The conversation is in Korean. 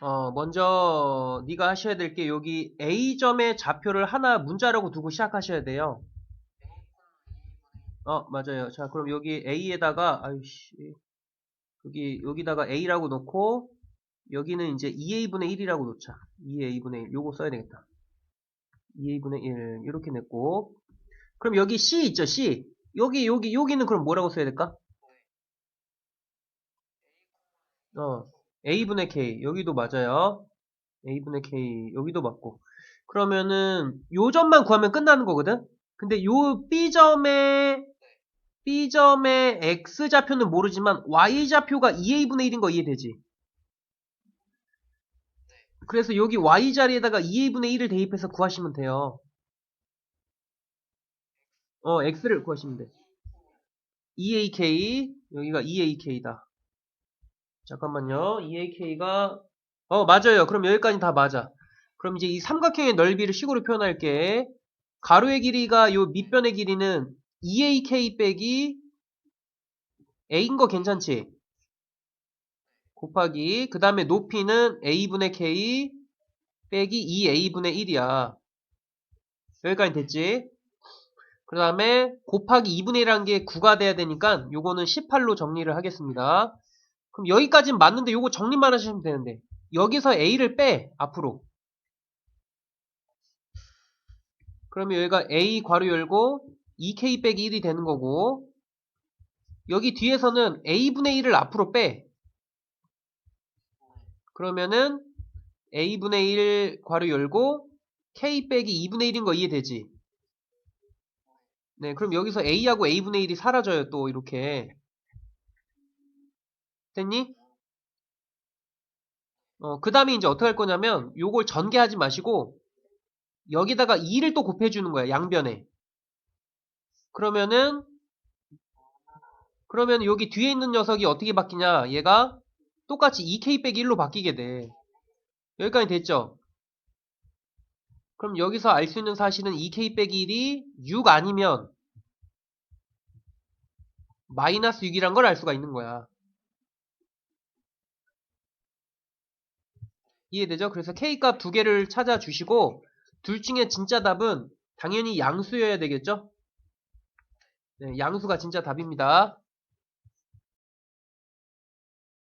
어, 먼저 네가 하셔야 될 게 여기 A점의 좌표를 하나 문자라고 두고 시작하셔야 돼요. 어, 맞아요. 자, 그럼 여기 A에다가 아이씨. 여기 여기다가 A라고 놓고 여기는 이제 2A분의 1이라고 놓자. 2A분의 1. 요거 써야 되겠다. 2A분의 1 이렇게 냈고 그럼 여기 C 있죠, C. 여기 여기 여기는 그럼 뭐라고 써야 될까? 어, A분의 K. 여기도 맞아요. A분의 K. 여기도 맞고. 그러면은, 요 점만 구하면 끝나는 거거든? 근데 요 B점의, B점의 X좌표는 모르지만, Y좌표가 2A분의 1인 거 이해되지? 그래서 여기 Y 자리에다가 2A분의 1을 대입해서 구하시면 돼요. 어, X를 구하시면 돼. 2AK, 여기가 2AK다. 잠깐만요. 2AK가 어 맞아요. 그럼 여기까지 다 맞아. 그럼 이제 이 삼각형의 넓이를 식으로 표현할게. 가로의 길이가 요 밑변의 길이는 2AK 빼기 A인 거 괜찮지? 곱하기 그 다음에 높이는 A분의 K 빼기 2A분의 1이야. 여기까지 됐지? 그 다음에 곱하기 2분의 1이라는 게 9가 돼야 되니까 요거는 18로 정리를 하겠습니다. 그럼 여기까지는 맞는데 요거 정리만 하시면 되는데 여기서 A를 빼 앞으로. 그러면 여기가 A 괄호 열고 2K 빼기 1이 되는 거고 여기 뒤에서는 A분의 1을 앞으로 빼. 그러면은 A분의 1 괄호 열고 K 빼기 2분의 1인 거 이해되지? 네 그럼 여기서 A하고 A분의 1이 사라져요 또 이렇게 됐니? 어, 그 다음에 이제 어떻게 할 거냐면, 요걸 전개하지 마시고, 여기다가 2를 또 곱해주는 거야, 양변에. 그러면은, 그러면 여기 뒤에 있는 녀석이 어떻게 바뀌냐, 얘가 똑같이 2k 빼기 1로 바뀌게 돼. 여기까지 됐죠? 그럼 여기서 알 수 있는 사실은 2k 빼기 1이 6 아니면, 마이너스 6이란 걸 알 수가 있는 거야. 이해되죠? 그래서 K값 두 개를 찾아주시고 둘 중에 진짜 답은 당연히 양수여야 되겠죠? 네, 양수가 진짜 답입니다.